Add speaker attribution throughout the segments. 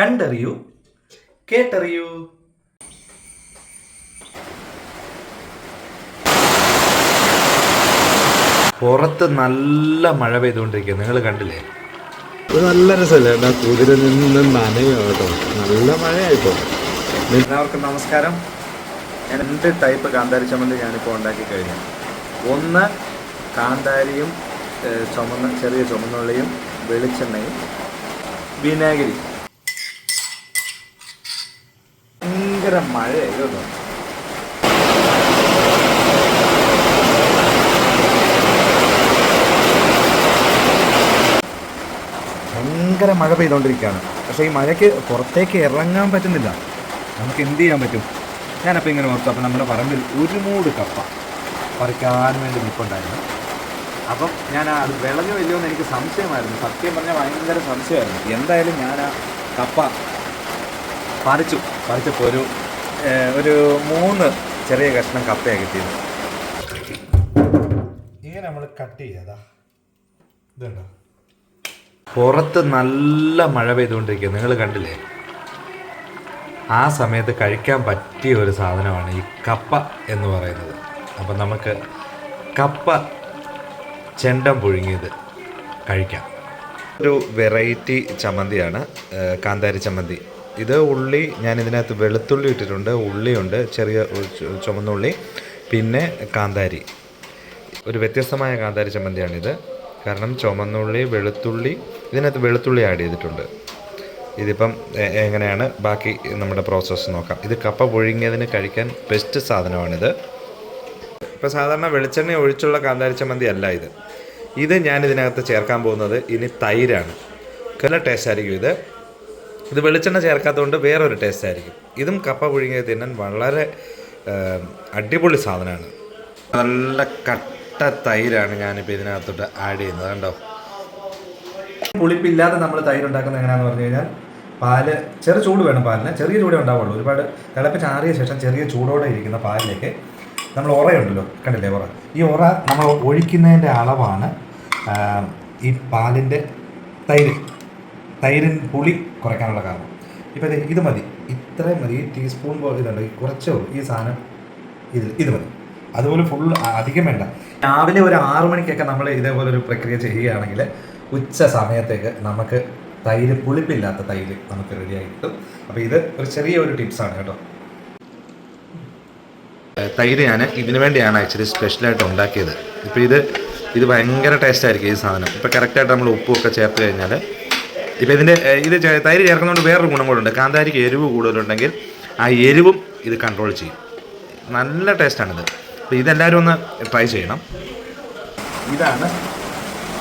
Speaker 1: കണ്ടറിയൂ കേട്ടറിയൂ. പുറത്ത് നല്ല മഴ പെയ്തുകൊണ്ടിരിക്കുക നിങ്ങൾ കണ്ടില്ലേ?
Speaker 2: നല്ല രസമല്ലേ? കുതിര നിന്ന് നനയോ കേട്ടോ. നല്ല മഴയായിപ്പോ.
Speaker 1: എല്ലാവർക്കും നമസ്കാരം. ഞാൻ രണ്ട് ടൈപ്പ് കാന്താരി ചമ്മന്തി ഞാനിപ്പോൾ ഉണ്ടാക്കി കഴിഞ്ഞു. ഒന്ന് കാന്താരിയും ചുമന്ന ചെറിയ ചുമന്നുള്ളിയും വെളിച്ചെണ്ണയും വിനാഗിരി. ഭയങ്കര മഴയായിരുന്നു ഭയങ്കര മഴ പെയ്തുകൊണ്ടിരിക്കുകയാണ് പക്ഷേ ഈ മഴയ്ക്ക് പുറത്തേക്ക് ഇറങ്ങാൻ പറ്റുന്നില്ല. നമുക്ക് എന്ത് ചെയ്യാൻ പറ്റും? ഞാനപ്പോൾ ഇങ്ങനെ ഓർത്തു അപ്പോൾ നമ്മുടെ പറമ്പിൽ ഒരു മൂട് കപ്പ പറിക്കാൻ വേണ്ടി നിൽപ്പുണ്ടായിരുന്നു. അപ്പം ഞാൻ അത് വിളഞ്ഞോ ഇല്ലയോ എന്ന് എനിക്ക് സംശയമായിരുന്നു. സത്യം പറഞ്ഞാൽ ഭയങ്കര സംശയമായിരുന്നു. എന്തായാലും ഞാൻ ആ കപ്പ പറിച്ചു. പറിച്ചപ്പോൾ ഒരു ഒരു മൂന്ന് ചെറിയ കഷ്ണം കപ്പയാണ് കിട്ടിയത്. ഇങ്ങനെ നമ്മൾ കട്ട് ചെയ്യാതാ ഇതുണ്ടോ? പുറത്ത് നല്ല മഴ പെയ്തുകൊണ്ടിരിക്കുക നിങ്ങൾ കണ്ടില്ലേ? ആ സമയത്ത് കഴിക്കാൻ പറ്റിയ ഒരു സാധനമാണ് ഈ കപ്പ എന്ന് പറയുന്നത്. അപ്പം നമുക്ക് കപ്പ ചെണ്ടം പുഴുങ്ങിയത് കഴിക്കാം. ഒരു വെറൈറ്റി ചമ്മന്തിയാണ് കാന്താരി ചമ്മന്തി. ഇത് ഉള്ളി ഞാൻ ഇതിനകത്ത് വെളുത്തുള്ളി ഇട്ടിട്ടുണ്ട്. ഉള്ളിയുണ്ട് ചെറിയ ചുമന്നുള്ളി പിന്നെ കാന്താരി. ഒരു വ്യത്യസ്തമായ കാന്താരി ചമ്മന്തിയാണിത്. കാരണം ചുമന്നുള്ളി വെളുത്തുള്ളി ഇതിനകത്ത് വെളുത്തുള്ളി ആഡ് ചെയ്തിട്ടുണ്ട്. ഇതിപ്പം എങ്ങനെയാണ്? ബാക്കി നമ്മുടെ പ്രോസസ്സ് നോക്കാം. ഇത് കപ്പ പുഴുങ്ങിയതിന് കഴിക്കാൻ ബെസ്റ്റ് സാധനമാണിത്. ഇപ്പോൾ സാധാരണ വെളിച്ചെണ്ണ ഒഴിച്ചുള്ള കാന്താരി ചമ്മന്തി അല്ല ഇത്. ഇത് ഞാൻ ഇതിനകത്ത് ചേർക്കാൻ പോകുന്നത് ഇനി തൈരാണ്. നല്ല ടേസ്റ്റ് ആയിരിക്കും ഇത്. ഇത് വെളിച്ചെണ്ണ ചേർക്കാത്തതുകൊണ്ട് വേറൊരു ടേസ്റ്റ് ആയിരിക്കും. ഇതും കപ്പ പുഴുങ്ങിയത് തിന്നാൻ വളരെ അടിപൊളി സാധനമാണ്. നല്ല കട്ട തൈരാണ് ഞാനിപ്പോൾ ഇതിനകത്തോട്ട് ആഡ് ചെയ്യുന്നത്. കണ്ടോ? പുളിപ്പില്ലാതെ നമ്മൾ തൈര് ഉണ്ടാക്കുന്നത് എങ്ങനെയാണെന്ന് പറഞ്ഞു കഴിഞ്ഞാൽ പാൽ ചെറു ചൂട് വേണം പാലിന്. ചെറിയ ചൂടേ ഉണ്ടാവുള്ളൂ. ഒരുപാട് തിളപ്പിച്ച് ആറിയ ശേഷം ചെറിയ ചൂടോടെ ഇരിക്കുന്ന പാലിലേക്ക് നമ്മൾ ഉറയുണ്ടല്ലോ. കണ്ടില്ലേ ഉറ? ഈ ഉറ നമ്മൾ ഒഴിക്കുന്നതിന്റെ അളവാണ് ഈ പാലിന്റെ തൈര് തൈരിൻ പുളി കുറയ്ക്കാനുള്ള കാരണം. ഇപ്പം ഇത് ഇത് മതി. ഇത്രയും മതി. ടീസ്പൂൺ പോലെ ഇതുണ്ട്. കുറച്ചേ ഉള്ളൂ. ഈ സാധനം ഇത് ഇത് മതി. അതുപോലെ ഫുൾ അധികം വേണ്ട. രാവിലെ ഒരു ആറു മണിക്കൊക്കെ നമ്മൾ ഇതേപോലെ ഒരു പ്രക്രിയ ചെയ്യുകയാണെങ്കിൽ ഉച്ച സമയത്തേക്ക് നമുക്ക് തൈര് പുളിപ്പില്ലാത്ത തൈര് നമുക്ക് റെഡിയായി കിട്ടും. അപ്പോൾ ഇത് ഒരു ചെറിയ ഒരു ടിപ്സാണ് കേട്ടോ. തൈര് ഞാൻ ഇതിനു വേണ്ടിയാണ് ആക്ച്വലി സ്പെഷ്യലായിട്ട് ഉണ്ടാക്കിയത്. ഇപ്പോൾ ഇത് ഇത് ഭയങ്കര ടേസ്റ്റ് ആയിരിക്കും ഈ സാധനം. ഇപ്പോൾ കറക്റ്റായിട്ട് നമ്മൾ ഉപ്പുമൊക്കെ ചേർത്ത് കഴിഞ്ഞാൽ ഇപ്പോൾ ഇതിന്റെ ഇത് തൈര് ചേർക്കുന്നതുകൊണ്ട് വേറൊരു ഗുണം കൂടെ ഉണ്ട്. കാന്താരിക്ക് എരിവ് കൂടുതലുണ്ടെങ്കിൽ ആ എരിവും ഇത് കൺട്രോൾ ചെയ്യും. നല്ല ടേസ്റ്റാണിത് അപ്പോൾ ഇതെല്ലാവരും ഒന്ന് ട്രൈ ചെയ്യണം. ഇതാണ്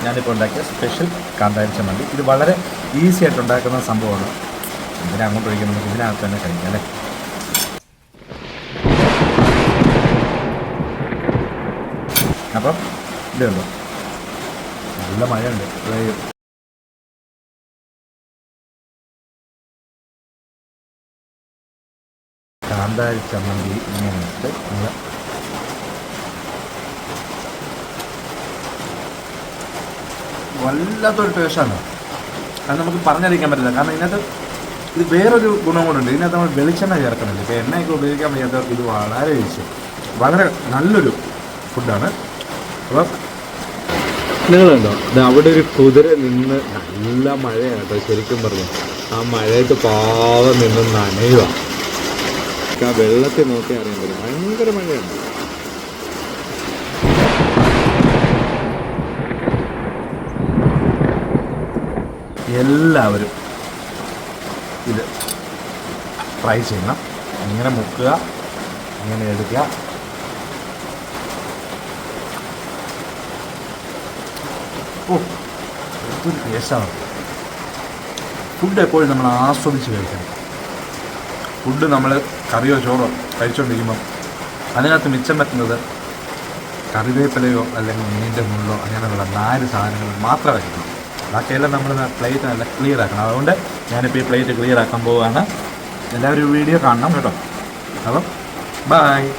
Speaker 1: ഞാനിപ്പോൾ ഉണ്ടാക്കിയ സ്പെഷ്യൽ കാന്താരി ചമ്മന്തി. ഇത് വളരെ ഈസി ആയിട്ട് ഉണ്ടാക്കുന്ന സംഭവമാണ്. ഇതിനെ അങ്ങോട്ട് ഒഴിക്കാൻ നമുക്ക് ഇതിനകത്ത് തന്നെ കഴിക്കാം അല്ലേ? അപ്പം ഇതുണ്ടോ. നല്ല മഴയുണ്ട്. അതായത് കാന്താരി ചമ്മന്തി ഇങ്ങനെ ഇട്ട് നമ്മൾ വല്ലാത്തൊരു ടേസ്റ്റാണ് അത് നമുക്ക് പറഞ്ഞറിയിക്കാൻ പറ്റില്ല. കാരണം ഇതിനകത്ത് ഇത് വേറൊരു ഗുണം കൂടെ ഇതിനകത്ത് നമ്മൾ വെളിച്ചെണ്ണ ചേർക്കുന്നില്ല ഇപ്പോൾ എണ്ണയൊക്കെ ഉപയോഗിക്കാൻ വയ്യാത്തവർക്ക് ഇത് വളരെ ഈസി വളരെ നല്ലൊരു ഫുഡാണ് അപ്പോൾ
Speaker 2: നിങ്ങളുണ്ടോ? ഇത് അവിടെ ഒരു കുതിര നിന്ന് നല്ല മഴയാണ് കേട്ടോ ശരിക്കും പറഞ്ഞു. ആ മഴയത്ത് പാവം നിന്ന് നനയുക ആ വെള്ളത്തിൽ നോക്കി അറിയാൻ പറ്റും. ഭയങ്കര മഴയാണ്.
Speaker 1: എല്ലാവരും ഇത് ട്രൈ ചെയ്യണം. ഇങ്ങനെ മുക്കുക ഇങ്ങനെ എടുക്കുക. ഓ ടേസ്റ്റാണ് ഫുഡ് എപ്പോഴും നമ്മൾ ആസ്വദിച്ച് കഴിക്കണം. ഫുഡ് നമ്മൾ കറിയോ ചോറോ കഴിച്ചുകൊണ്ടിരിക്കുമ്പം അതിനകത്ത് മിച്ചം പറ്റുന്നത് കറിവേപ്പിലയോ അല്ലെങ്കിൽ മീനിന്റെ മുള്ളോ അങ്ങനെയുള്ള നാല് സാധനങ്ങൾ മാത്രം കഴിക്കണം ബാക്കിയെല്ലാം നമ്മൾ പ്ലേറ്റ് നല്ല ക്ലിയർ ആക്കണം. അതുകൊണ്ട് ഞാനിപ്പോൾ ഈ പ്ലേറ്റ് ക്ലിയർ ആക്കാൻ പോവുകയാണ്. എല്ലാവരും വീഡിയോ കാണണം കേട്ടോ. അപ്പം ബായ്